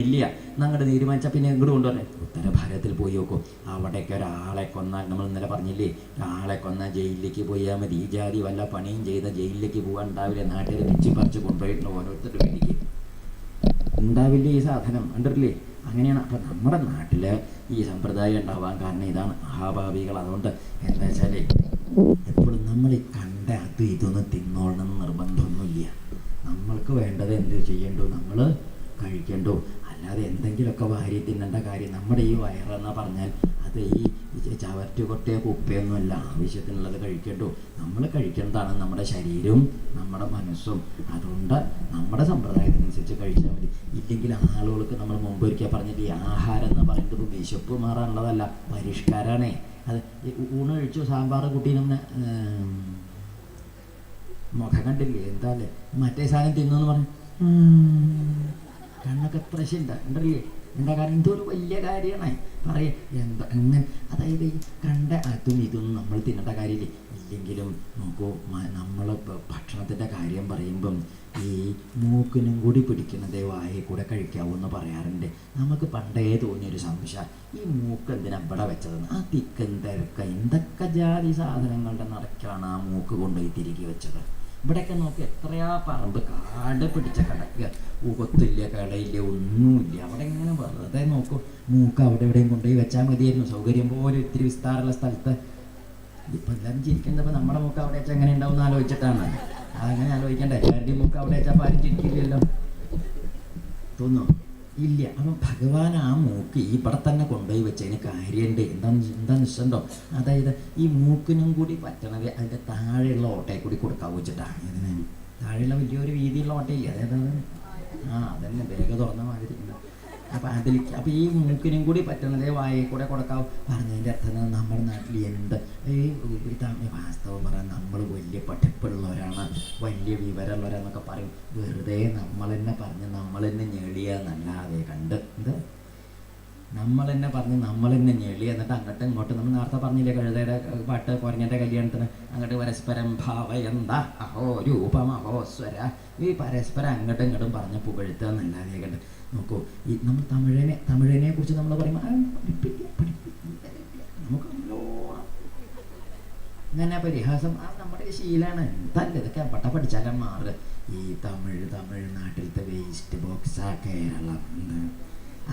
ഇല്ല. എന്നങ്ങോട്ട് തീരുമാനിച്ചാൽ പിന്നെ ഇങ്ങോട്ട് കൊണ്ടുവരണേ. ഉത്തര ഭാരതത്തിൽ പോയി നോക്കും. അവിടേക്ക് ഒരാളെ കൊന്നാൽ നമ്മൾ ഇന്നലെ പറഞ്ഞില്ലേ ഒരാളെ കൊന്നാൽ ജയിലിലേക്ക് പോയാൽ മതി. ഈ ജാതി വല്ല പണിയും ചെയ്ത ജയിലിലേക്ക് പോകാൻ ഉണ്ടാവില്ല. നാട്ടിൽ പിച്ചി പറിച്ച് കൊണ്ടുപോയിട്ടുണ്ട് ഓരോരുത്തരുടെ വീട്ടിലേക്ക്. ഉണ്ടാവില്ല ഈ സാധനം? കണ്ടിട്ടില്ലേ? അങ്ങനെയാണ്. അപ്പം നമ്മുടെ നാട്ടിൽ ഈ സമ്പ്രദായം ഉണ്ടാവാൻ കാരണം ഇതാണ് മഹാഭാവികൾ. അതുകൊണ്ട് എന്താ വെച്ചാൽ എപ്പോഴും നമ്മൾ ഈ കണ്ട അത് ഇതൊന്നും തിന്നോളണം നിർബന്ധമൊന്നുമില്ല. നമ്മൾക്ക് വേണ്ടത് എന്ത് ചെയ്യണ്ടോ? നമ്മൾ കഴിക്കണ്ടോ. അല്ലാതെ എന്തെങ്കിലുമൊക്കെ വാരി തിന്നേണ്ട കാര്യം നമ്മുടെ ഈ വയറെന്ന് പറഞ്ഞാൽ അത് ഈ ചവറ്റ് കൊട്ടയോ കുപ്പയൊന്നുമല്ല ആവശ്യത്തിനുള്ളത് കഴിക്കട്ടു. നമ്മൾ കഴിക്കേണ്ടതാണ് നമ്മുടെ ശരീരവും നമ്മുടെ മനസ്സും. അതുകൊണ്ട് നമ്മുടെ സമ്പ്രദായത്തിനനുസരിച്ച് കഴിച്ചാൽ മതി. ഇല്ലെങ്കിൽ ആളുകൾക്ക് നമ്മൾ മുമ്പ് ഒരിക്കൽ പറഞ്ഞിട്ട് ഈ ആഹാരം എന്ന് പറയുന്നത് വിശപ്പ് മാറാനുള്ളതല്ല പരിഷ്കാരമാണേ അത് ഊണ് കഴിച്ചു സാമ്പാർ കുട്ടീനൊന്ന് മുഖം കണ്ടില്ലേ? എന്താ അല്ലേ? മറ്റേ സാധനം തിന്നു എന്ന് പറഞ്ഞു കണ്ണൊക്കെ പ്രശ്നമുണ്ട് ഉണ്ടല്ലേ എന്താ കാരണം ഇതൊരു വലിയ കാര്യമാണ് പറയേ എന്താ അങ്ങനെ? അതായത് ഈ കണ്ട അതും ഇതും നമ്മൾ തിന്നേണ്ട കാര്യമില്ലേ? ഇല്ലെങ്കിലും നോക്കൂ നമ്മൾ ഭക്ഷണത്തിന്റെ കാര്യം പറയുമ്പം ഈ മൂക്കിനും കൂടി പിടിക്കുന്നതേ വായിൽ കൂടെ കഴിക്കാവൂ എന്ന് പറയാറുണ്ട്. നമുക്ക് പണ്ടേ തോന്നിയൊരു സംശയം ഈ മൂക്ക് എന്തിനാ ഇവിടെ വെച്ചതെന്ന്? ആ തിക്കൻ തിരക്ക എന്തൊക്കെ ജാതി സാധനങ്ങളുടെ നടക്കാണ് ആ മൂക്ക് കൊണ്ടുപോയി തിരികെ വെച്ചത്? ഇവിടെയൊക്കെ നോക്കി എത്രയാ പറമ്പ്. കാട് പിടിച്ച കിടക്കുക ഊഹത്തില്ല കടയില്ല ഒന്നുമില്ല. അവിടെ ഇങ്ങനെ വെറുതെ നോക്കും. മൂക്ക് അവിടെ എവിടെയും കൊണ്ടുപോയി വെച്ചാൽ മതിയായിരുന്നു. സൗകര്യം പോലെ ഇത്തിരി വിസ്താരമുള്ള സ്ഥലത്ത്. ഇപ്പം എല്ലാവരും ചിരിക്കുന്നപ്പോൾ നമ്മുടെ മൂക്ക് അവിടെ വെച്ചാൽ എങ്ങനെ ഉണ്ടാവും എന്ന് ആലോചിച്ചിട്ടാണ്. അതങ്ങനെ ആലോചിക്കണ്ടേ? എല്ലാവരുടെയും മൂക്ക് അവിടെ വെച്ചാൽ ആരും ചിരിക്കില്ലല്ലോ. തോന്നുന്നു? ഇല്ല. അപ്പം ഭഗവാൻ ആ മൂക്ക് ഈ ഇവിടെ തന്നെ കൊണ്ടുപോയി വെച്ചതിന് കാര്യമുണ്ട്. എന്താന്ന് എന്താ നിശ്ചണ്ടോ അതായത് ഈ മൂക്കിനും കൂടി പറ്റണത് അതിന്റെ താഴെയുള്ള ഓട്ടയെ കൂടി കൊടുക്കാൻ വെച്ചിട്ടാണ് ഇതിന് താഴെയുള്ള വലിയൊരു വീതിയുള്ള ഓട്ടയില്ല? അതായത് അത്? ആ അതന്നെ. വേഗം തുറന്ന മാതിരി. അപ്പം അതിലേക്ക് അപ്പം ഈ മൂക്കിനും കൂടി പറ്റണതേ വായയിൽ കൂടെ കൊടുക്കാവും. പറഞ്ഞതിന്റെ അർത്ഥം നമ്മുടെ നാട്ടിൽ എന്ത്? ഈ വാസ്തവം പറയാൻ നമ്മൾ വലിയ പഠിപ്പുള്ളവരാണ് വലിയ വിവരമുള്ളവരാന്നൊക്കെ പറയും. വെറുതെ നമ്മൾ തന്നെ പറഞ്ഞ് നമ്മൾ തന്നെ ഞെളിയ എന്നല്ലാതെ കണ്ട് എന്ത്? നമ്മൾ തന്നെ പറഞ്ഞ് നമ്മൾ തന്നെ ഞെളി എന്നിട്ട് അങ്ങോട്ടും ഇങ്ങോട്ടും നമ്മൾ നേരത്തെ പറഞ്ഞില്ലേ കഴുതയുടെ പാട്ട് കുറഞ്ഞന്റെ കല്യാണത്തിന്? അങ്ങോട്ട് പരസ്പരം ഭാവ എന്താ? അഹോ രൂപം അഹോ സ്വര. ഈ പരസ്പരം അങ്ങോട്ടും ഇങ്ങോട്ടും പറഞ്ഞ് പുകഴ്ത്തുക എന്നല്ലാതെ കണ്ട്. നോക്കൂ ഈ നമ്മൾ തമിഴനെ തമിഴിനെ കുറിച്ച് നമ്മൾ പറയുമ്പോൾ നമുക്ക് ഇങ്ങനെ പരിഹാസം ഒരു ശീലാണ്. എന്തല്ല ഇതൊക്കെ പട്ട പഠിച്ചാലും മാറുക. ഈ തമിഴ് തമിഴ്നാട്ടിലത്തെ വേസ്റ്റ് ബോക്സാ കേരളം.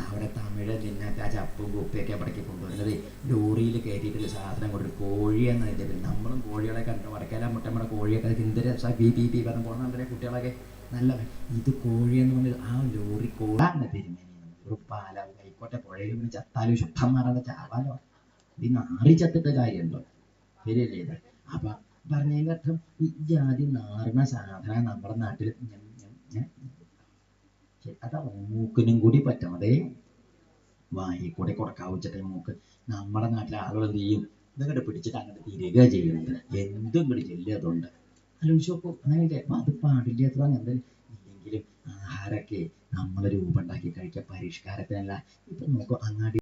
അവിടെ തമിഴ് നിന്നൊക്കെ ആ ചപ്പും കുപ്പിയൊക്കെ അവിടേക്ക് കൊണ്ടുവരുന്നത്? ലോറിയിൽ കയറ്റിയിട്ട് സാധനം കൊണ്ട് കോഴി എന്നതിന്റെ പേര് നമ്മളും കോഴികളെ കണ്ടു വടക്കേലാ മുട്ട നമ്മുടെ കോഴിയൊക്കെ ഹിന്ദര ബി ബി ബി പറഞ്ഞ് പോകുന്ന കുട്ടികളൊക്കെ? നല്ല ഇത് കോഴി എന്ന് പറഞ്ഞത് ആ ലോറി കോഴാണ് തിരുമേനി പാല കൈക്കോട്ടെ പുഴയിൽ പിന്നെ ചത്താലും ശുദ്ധം മാറാതെ ചാവാലോ. ഇത് നാറി ചത്തിട്ട് കാര്യമുണ്ടോ? ശരിയല്ലേ ഇത്? അപ്പൊ പറഞ്ഞതിന്റെ അർത്ഥം ഈ ജാതി നാറുന്ന സാധനം നമ്മുടെ നാട്ടിൽ അത് മൂക്കിനും കൂടി പറ്റാതെ വായി കൂടെ കൊടുക്കാൻ വെച്ചിട്ട് മൂക്ക്. നമ്മുടെ നാട്ടിലെ ആളുകൾ എന്ത് ചെയ്യും? ഇതങ്ങോട്ട് പിടിച്ചിട്ട് അങ്ങോട്ട് തിരിക ചെയ്യുന്നത്. എന്തും പിടിച്ചില്ല അതുകൊണ്ട്. അങ്ങനെയല്ലേ? അപ്പൊ അത് പാടില്ലാത്തതാണ് എന്താ ഇല്ലെങ്കിലും ആഹാരമൊക്കെ നമ്മൾ രൂപം ഉണ്ടാക്കി കഴിക്കുക പരിഷ്കാരത്തിനല്ല. ഇപ്പൊ നോക്കൂ അങ്ങാടി